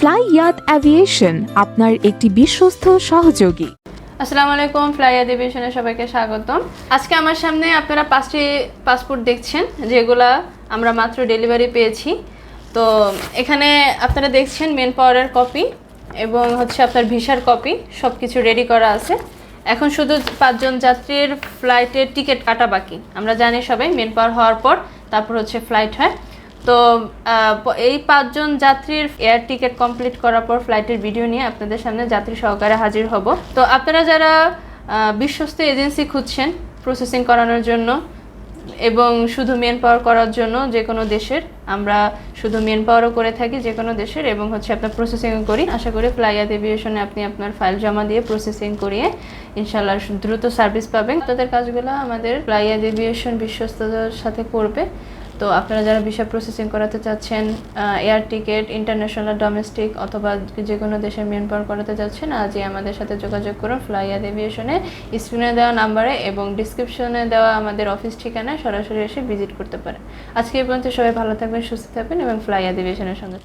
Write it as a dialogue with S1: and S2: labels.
S1: Fly ইয়াত aviation, আপনার একটি বিশ্বস্ত সহযোগী।
S2: আসসালামু আলাইকুম, ফ্লাই অ্যাডিভিশনে সবাইকে স্বাগতম। আজকে আমার সামনে আপনারা পাঁচটি পাসপোর্ট দেখছেন, যেগুলা আমরা মাত্র ডেলিভারি পেয়েছি। তো এখানে আপনারা দেখছেন মেন পাওয়ারের কপি এবং হচ্ছে আপনার ভিসার কপি সব কিছু রেডি করা আছে। এখন শুধু পাঁচজন যাত্রীর ফ্লাইটের টিকিট কাটা বাকি। আমরা জানি সবাই মেন পাওয়ার হওয়ার পর তারপর হচ্ছে ফ্লাইট হয়। তো এই পাঁচজন যাত্রীর এয়ার টিকিট কমপ্লিট করার পর ফ্লাইটের ভিডিও নিয়ে আপনাদের সামনে যাত্রী সহকারে হাজির হব। তো, আপনারা যারা বিশ্বস্ত এজেন্সি খুঁজছেন প্রসেসিং করানোর জন্য এবং শুধু মেন পাওয়ার করার জন্য যে কোনো দেশের, আমরা শুধু মেন পাওয়ারও করে থাকি যে কোনো দেশের এবং হচ্ছে আপনার প্রসেসিং করি। আশা করি ফ্লাইয়াদ এভিয়েশনে আপনি আপনার ফাইল জমা দিয়ে প্রসেসিং করিয়ে ইনশাল্লাহ দ্রুত সার্ভিস পাবেন। তাদের কাজগুলো আমাদের ফ্লাইয়াদ এভিয়েশন বিশ্বস্ততার সাথে করবে। তো আপনারা যারা ভিসা প্রসেসিং করাতে চাচ্ছেন এয়ার টিকেট ইন্টারন্যাশনাল ডোমেস্টিক অথবা যে কোনো দেশের মেন পাওয়ার করাতে চাচ্ছেন, আজই আমাদের সাথে যোগাযোগ করুন ফ্লাইয়ার এভিয়েশনে স্ক্রিনে দেওয়া নাম্বারে এবং ডিসক্রিপশনে দেওয়া আমাদের অফিস ঠিকানায় সরাসরি এসে ভিজিট করতে পারেন। আজকে এই পর্যন্ত সবাই ভালো থাকবেন, সুস্থ থাকবেন এবং ফ্লাইয়ার এভিয়েশনের সঙ্গে